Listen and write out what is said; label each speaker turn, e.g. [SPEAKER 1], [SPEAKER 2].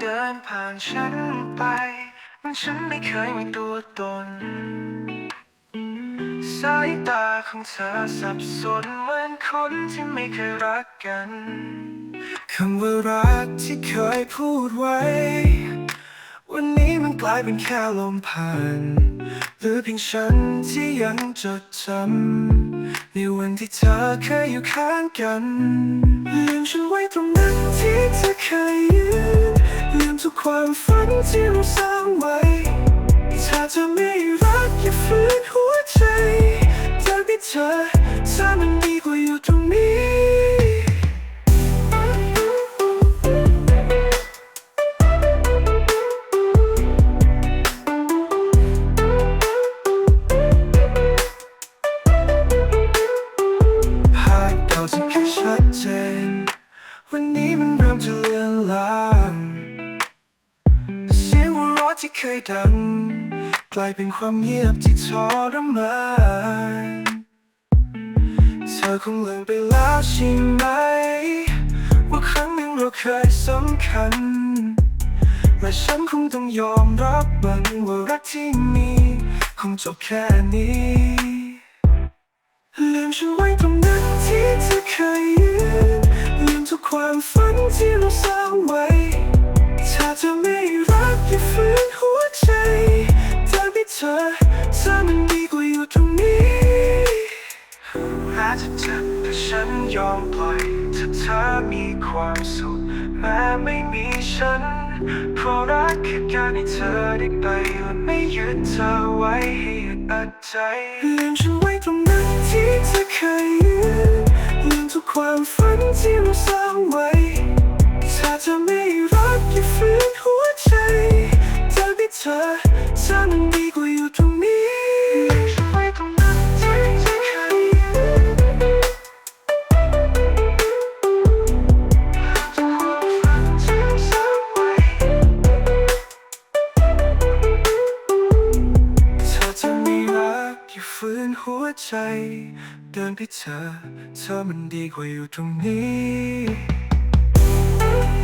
[SPEAKER 1] เดินผ่านฉันไป มันฉันไม่เคยมีตัวตน สายตาของเธอสับสนเหมือนคนที่ไม่เคยรักกันคำว่ารักที่เคยพูดไว้ วันนี้มันกลายเป็นแค่ลมผ่านหรือเพียงฉันที่ยังจดจำในวันที่เธอเคยอยู่ข้างกันลืมฉัน ความฝันที่เราสร้างไว้ถ้าเธอไม่รักอย่าฝืนหัวใจเธอที่เธอถ้ามัน เคยดัง กลายเป็นความเงียบที่ทรมานเธอคงลืมไปแล้วใช่ไหม ว่าครั้งหนึ่งเราเคยสำคัญ และฉันคงต้องยอมรับมันว่ารักที่มีคงจบแค่นี้ลืมฉันไว้ตรงนั้นที่เธอเคยยืนลืมทุกความฝันที่เราสร้าง เธอเธอมันดีกว่าอยู่ตรงนี้แม้จะเจ็บแต่ฉันยอมปล่อยถ้าเธอมีความสุขแม้ไม่มีฉันเพราะรักคือการให้เธอได้ไปและไม่ยึดเธอไว้ให้อึดอัดใจลืมฉันไว้ตรงนั้นที่เธอเคย กอย่าฝืนหัวใจ เดินไปเธอ เธอมันดีกว่าอยู่ตรงนี้